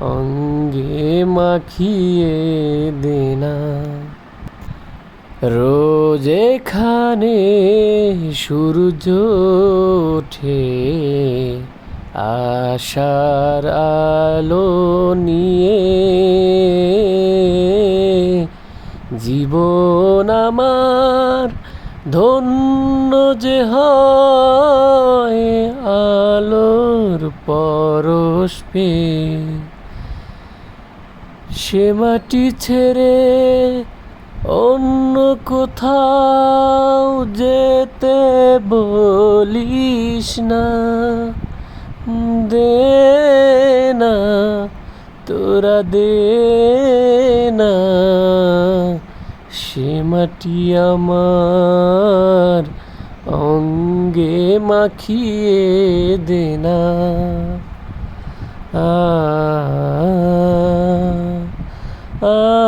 অঙ্গে মাখিয়ে দে না রোজ এখানে সূর্য ওঠে, আশার আলো নিয়ে। জীবন আমার ধন্য যে হয়, আলোর পরশ পেয়ে। সে মাটি ছেড়ে অন্য কোথাও যেতে বলিস না। দে না, তোরা দে না। সে মাটি আমার অঙ্গে মাখিয়ে দে না। আ আ